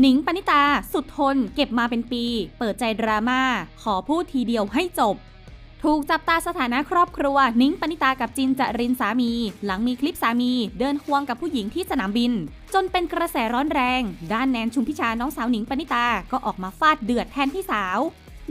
หนิงปณิตาสุดทนเก็บมาเป็นปี เปิดใจดราม่าขอพูดทีเดียวให้จบ ถูกจับตาสถานะครอบครัวนิ้งปณิตากับจินจรินสามี หลังมีคลิปสามี เดินควงกับผู้หญิงที่สนามบิน จนเป็นกระแสร้อนแรง ด้านแนนชุมพิชาน้องสาวหนิงปณิตาก็ออกมาฟาดเดือดแทนพี่สาว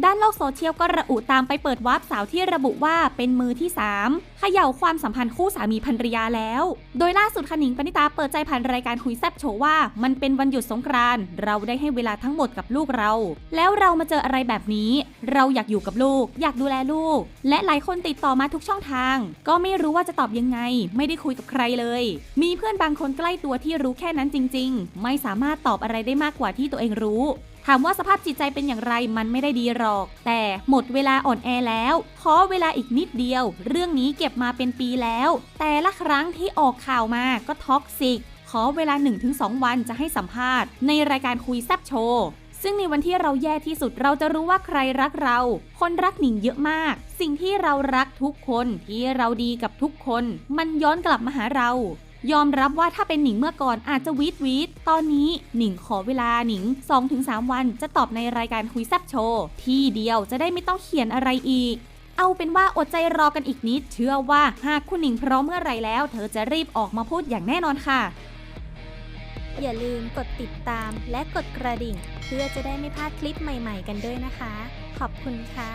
ด้านโลกโซเชียลก็ระอุตามไปเปิดวาร์ปสาวที่ระบุว่าเป็นมือที่ 3 เขย่าความสัมพันธ์คู่สามีภรรยาแล้ว โดยล่าสุดคหนิงปณิตาเปิดใจผ่านรายการคุยแซบโชว์ว่า มันเป็นวันหยุดสงกรานต์เราได้ให้เวลาทั้งหมดกับลูกเรา แล้วเรามาเจออะไรแบบนี้ เราอยากอยู่กับลูก อยากดูแลลูก และหลายคนติดต่อมาทุกช่องทาง ก็ไม่รู้ว่าจะตอบยังไง ไม่ได้คุยกับใครเลย มีเพื่อนบางคนใกล้ตัวที่รู้แค่นั้นจริง ๆ ไม่สามารถตอบอะไรได้มากกว่าที่ตัวเองรู้ ถามว่าสภาพจิตใจเป็นอย่างไรมันไม่ได้ดีหรอก แต่หมดเวลาอ่อนแอแล้ว ขอเวลาอีกนิดเดียว เรื่องนี้เก็บมาเป็นปีแล้ว แต่ละครั้งที่ออกข่าวมาก็ท็อกซิก ขอเวลา 1-2 วันจะให้สัมภาษณ์ ในรายการคุยแซบโชว์ซึ่งในวันที่เราแย่ที่สุดเราจะรู้ว่าใครรักเรา คนรักหนิงเยอะมาก สิ่งที่เรารักทุกคนที่เราดีกับทุกคน มันย้อนกลับมาหาเรา ยอมรับว่าถ้าเป็นหนิงเมื่อก่อนอาจจะวีดวีดตอนนี้หนิงขอเวลาหนิง 2-3 วันจะตอบในรายการคุยแซบโชว์ที่เดียวจะได้ไม่ต้องเขียนอะไรอีกเอาเป็นว่าอดใจรอกันอีกนิด เชื่อว่าหากคุณหนิงพร้อมเมื่อไรแล้ว เธอจะรีบออกมาพูดอย่างแน่นอนค่ะ อย่าลืมกดติดตามและกดกระดิ่ง เพื่อจะได้ไม่พลาดคลิปใหม่ๆกันด้วยนะคะ ขอบคุณค่ะ